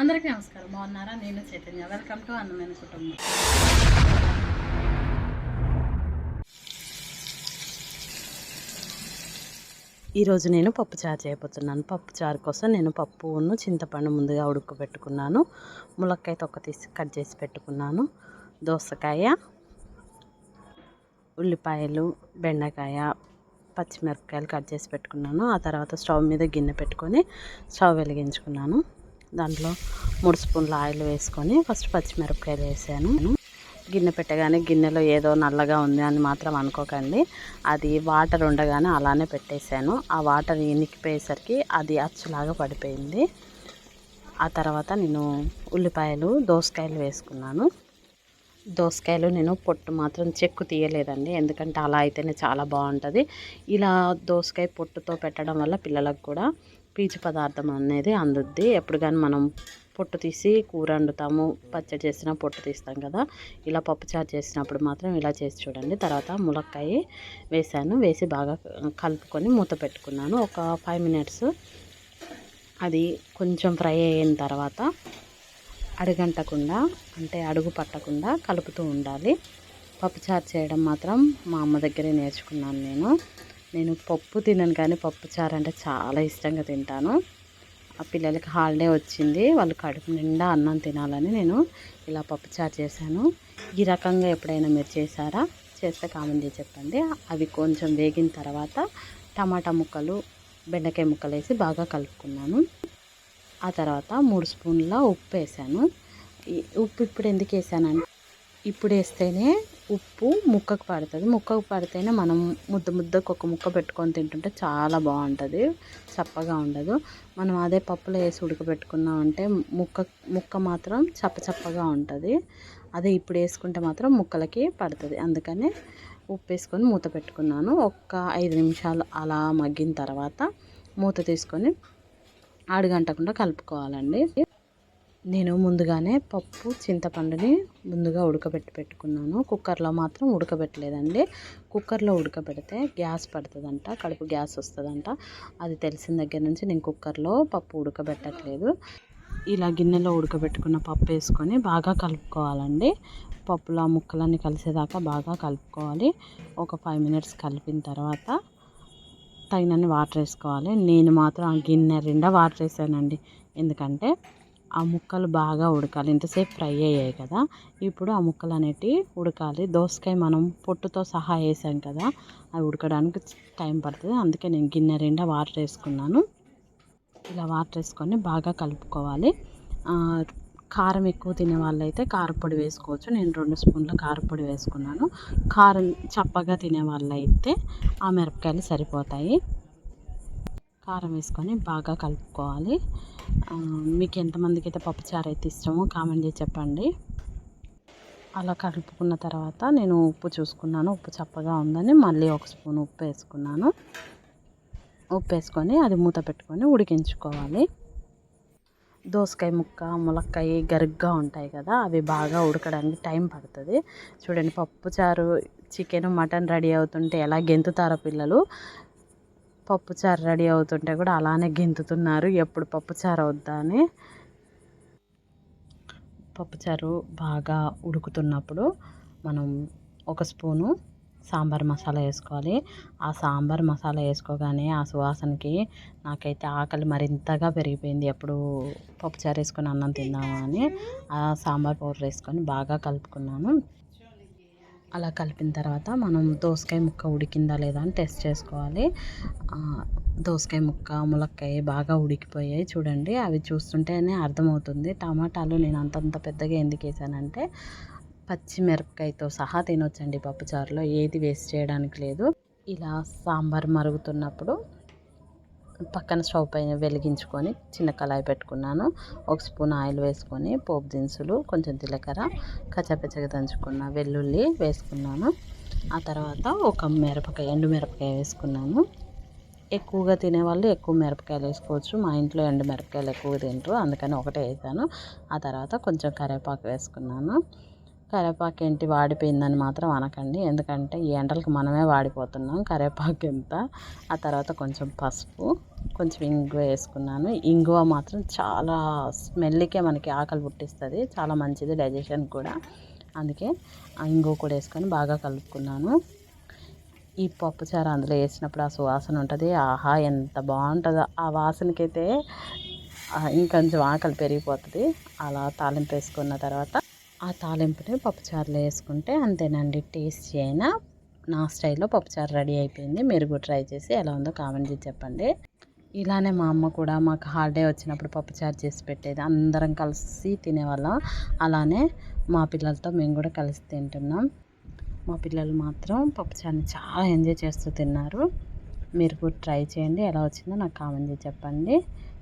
అందరికీ నమస్కారం. బాగున్నారా? నేను చైతన్య. వెల్కమ్ టు అన్నమైన కుటుంబం ఈరోజు నేను పప్పు చారు చేయబోతున్నాను. పప్పు చారు కోసం నేను పప్పును చింతపండు ముందుగా ఉడకబెట్టుకున్నాను. ములక్కాయ తొక్క తీసి కట్ చేసి పెట్టుకున్నాను. దోసకాయ ఉల్లిపాయలు బెండకాయ పచ్చిమిరపకాయలు కట్ చేసి పెట్టుకున్నాను. ఆ తర్వాత స్టవ్ మీద గిన్నె పెట్టుకొని స్టవ్ వెలిగించుకున్నాను. దాంట్లో మూడు స్పూన్ల ఆయిల్ వేసుకొని ఫస్ట్ పచ్చిమిరపకాయలు వేసాను. గిన్నె పెట్టగానే గిన్నెలో ఏదో నల్లగా ఉంది అని మాత్రం అనుకోకండి. అది వాటర్ ఉండగానే అలానే పెట్టేశాను. ఆ వాటర్ ఇనికిపోయేసరికి అది అచ్చులాగా పడిపోయింది. ఆ తర్వాత నేను ఉల్లిపాయలు దోసకాయలు వేసుకున్నాను. దోసకాయలు నేను పొట్టు మాత్రం చెక్కు తీయలేదండి. ఎందుకంటే అలా అయితేనే చాలా బాగుంటుంది. ఇలా దోసకాయ పొట్టుతో పెట్టడం వల్ల పిల్లలకు కూడా పీచు పదార్థం అనేది అందుద్ది. ఎప్పుడు కానీ మనం పొట్టు తీసి కూర వండుతాము పచ్చడి చేసిన పొట్టు తీస్తాం కదా. ఇలా పప్పుచారు చేసినప్పుడు మాత్రం ఇలా చేసి చూడండి. తర్వాత ములక్కాయ వేసాను. వేసి బాగా కలుపుకొని మూత పెట్టుకున్నాను. ఒక ఫైవ్ మినిట్స్ అది కొంచెం ఫ్రై అయిన తర్వాత అడుగంటకుండా అంటే అడుగు పట్టకుండా కలుపుతూ ఉండాలి. పప్పుచారు చేయడం మాత్రం మా అమ్మ దగ్గరే నేర్చుకున్నాను నేను. నేను పప్పు తినను కానీ పప్పుచారు అంటే చాలా ఇష్టంగా తింటాను. ఆ పిల్లలకి హాలిడే వచ్చింది. వాళ్ళు కడుపు నిండా అన్నం తినాలని నేను ఇలా పప్పుచారు చేశాను. ఈ రకంగా ఎప్పుడైనా మీరు చేశారా? చేస్తే కామెంట్ చేసి చెప్పండి. అవి కొంచెం వేగిన తర్వాత టమాటా ముక్కలు బెండకాయ ముక్కలు వేసి బాగా కలుపుకున్నాను. ఆ తర్వాత మూడు స్పూన్ల ఉప్పు వేసాను ఉప్పు ఇప్పుడు ఎందుకు వేసానంటే ఇప్పుడు వేస్తేనే ఉప్పు ముక్కకు పడుతుంది. ముక్కకు పడితేనే మనం ముద్ద ముద్దకు ఒక ముక్క పెట్టుకొని తింటుంటే చాలా బాగుంటుంది. చప్పగా ఉండదు. మనం అదే పప్పులో వేసి ఉడకబెట్టుకున్నామంటే ముక్క ముక్క మాత్రం చప్ప చప్పగా ఉంటుంది. అదే ఇప్పుడు వేసుకుంటే మాత్రం ముక్కలకి పడుతుంది. అందుకని ఉప్పు వేసుకొని మూత పెట్టుకున్నాను. ఒక్క ఐదు నిమిషాలు అలా మగ్గిన తర్వాత మూత తీసుకొని అడుగంటకుండా కలుపుకోవాలండి. నేను ముందుగానే పప్పు చింతపండుని ముందుగా ఉడకబెట్టి పెట్టుకున్నాను. కుక్కర్లో మాత్రం ఉడకబెట్టలేదండి. కుక్కర్లో ఉడకబెడితే గ్యాస్ పడుతుందంట కడుపు గ్యాస్ వస్తుందంట. అది తెలిసిన దగ్గర నుంచి నేను కుక్కర్లో పప్పు ఉడకబెట్టట్లేదు. ఇలా గిన్నెలో ఉడకబెట్టుకున్న పప్పు వేసుకొని బాగా కలుపుకోవాలండి. పప్పులో ఆ ముక్కలన్నీ కలిసేదాకా బాగా కలుపుకోవాలి. ఒక ఫైవ్ మినిట్స్ కలిపిన తర్వాత తగినన్ని వాటర్ వేసుకోవాలి. నేను మాత్రం ఆ గిన్నె నిండా వాటర్ వేసానండి. ఎందుకంటే ఆ ముక్కలు బాగా ఉడకాలి. ఇంతసేపు ఫ్రై అయ్యాయి కదా. ఇప్పుడు ఆ ముక్కలు అనేటివి ఉడకాలి. దోసకాయ మనం పొట్టుతో సహా వేసాం కదా. అవి ఉడకడానికి టైం పడుతుంది. అందుకే నేను గిన్నె నిండా వాటర్ వేసుకున్నాను. ఇలా వాటర్ వేసుకొని బాగా కలుపుకోవాలి. కారం ఎక్కువ తినే వాళ్ళైతే కారపొడి వేసుకోవచ్చు. నేను రెండు స్పూన్ల కారపొడి వేసుకున్నాను. కారం చప్పగా తినే వాళ్ళైతే ఆ మిరపకాయలు సరిపోతాయి. కారం వేసుకొని బాగా కలుపుకోవాలి. మీకు ఎంతమందికి అయితే పప్పుచారు అయితే ఇష్టమో కామెంట్ చేసి చెప్పండి. అలా కలుపుకున్న తర్వాత నేను ఉప్పు చూసుకున్నాను. ఉప్పు చప్పగా ఉందని మళ్ళీ ఒక స్పూన్ ఉప్పు వేసుకున్నాను. ఉప్పు వేసుకొని అది మూత పెట్టుకొని ఉడికించుకోవాలి. దోసకాయ ముక్క ములక్కాయ గరుగ్గా ఉంటాయి కదా అవి బాగా ఉడకడానికి టైం పడుతుంది. చూడండి పప్పుచారు చికెన్ మటన్ రెడీ అవుతుంటే ఎలా గెంతుతారో పిల్లలు. పప్పుచారు రెడీ అవుతుంటే కూడా అలానే గెంతుతున్నారు. ఎప్పుడు పప్పుచారు అవుద్దా అని. పప్పుచారు బాగా ఉడుకుతున్నప్పుడు మనం ఒక స్పూను సాంబార్ మసాలా వేసుకోవాలి. ఆ సాంబార్ మసాలా వేసుకోగానే ఆ సువాసనకి నాకైతే ఆకలి మరింతగా పెరిగిపోయింది. ఎప్పుడు పప్పుచారు వేసుకొని అన్నం తిందామా అని ఆ సాంబార్ పౌడర్ వేసుకొని బాగా కలుపుకున్నాను. అలా కలిపిన తర్వాత మనం దోసకాయ ముక్క ఉడికిందా లేదా అని టెస్ట్ చేసుకోవాలి. దోసకాయ ముక్క ములక్కాయ బాగా ఉడికిపోయాయి చూడండి. అవి చూస్తుంటేనే అర్థమవుతుంది. టమాటాలు నేను అంతంత పెద్దగా ఎందుకు వేసానంటే పచ్చిమిరపకాయతో సహా తినొచ్చండి పప్పుచారులో. ఏది వేస్ట్ చేయడానికి లేదు. ఇలా సాంబార్ మరుగుతున్నప్పుడు పక్కన స్టవ్ పైన వెలిగించుకొని చిన్న కళాయి పెట్టుకున్నాను. ఒక స్పూన్ ఆయిల్ వేసుకొని పోపు దినుసులు కొంచెం జీలకర్ర కచ్చపచ్చగా దంచుకున్న వెల్లుల్లి వేసుకున్నాను. ఆ తర్వాత ఒక మిరపకాయ ఎండు మిరపకాయ వేసుకున్నాను. ఎక్కువగా తినేవాళ్ళు ఎక్కువ మిరపకాయలు వేసుకోవచ్చు. మా ఇంట్లో ఎండు మిరపకాయలు ఎక్కువ తింటారు అందుకని ఒకటే వేసాను. ఆ తర్వాత కొంచెం కరివేపాకు వేసుకున్నాను. కరివేపాకు ఏంటి వాడిపోయిందని మాత్రం అనకండి. ఎందుకంటే ఈ ఎండలకు మనమే వాడిపోతున్నాం. కరివేపాకు ఎంత? ఆ తర్వాత కొంచెం పసుపు కొంచెం ఇంగువ వేసుకున్నాను. ఇంగువ మాత్రం చాలా స్మెల్కే మనకి ఆకలి పుట్టిస్తుంది. చాలా మంచిది డైజెషన్ కూడా. అందుకే ఆ ఇంగువ కూడా వేసుకొని బాగా కలుపుకున్నాను. ఈ పప్పుచారు అందులో వేసినప్పుడు ఆ సువాసన ఉంటుంది. ఆహా ఎంత బాగుంటుందో. ఆ వాసనకైతే ఇంకొంచెం ఆకలి పెరిగిపోతుంది. అలా తాలింపు వేసుకున్న తర్వాత ఆ తాలింపుని పప్పుచారులో వేసుకుంటే అంతేనండి టేస్టీ అయినా నా స్టైల్లో పప్పుచారు రెడీ అయిపోయింది. మీరు కూడా ట్రై చేసి ఎలా ఉందో కామెంట్ చేసి చెప్పండి. ఇలానే మా అమ్మ కూడా మాకు హాలిడే వచ్చినప్పుడు పప్పుచారు చేసి పెట్టేది. అందరం కలిసి తినేవాళ్ళం. అలానే మా పిల్లలతో మేము కూడా కలిసి తింటున్నాం. మా పిల్లలు మాత్రం పప్పుచారుని చాలా ఎంజాయ్ చేస్తూ తిన్నారు. మీరు కూడా ట్రై చేయండి. ఎలా వచ్చిందో నాకు కామెంట్ చేసి చెప్పండి.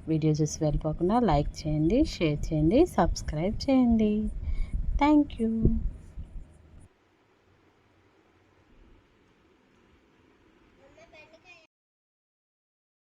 వీడియో చూసి వెళ్ళిపోకుండా లైక్ చేయండి షేర్ చేయండి సబ్స్క్రైబ్ చేయండి. Thank you.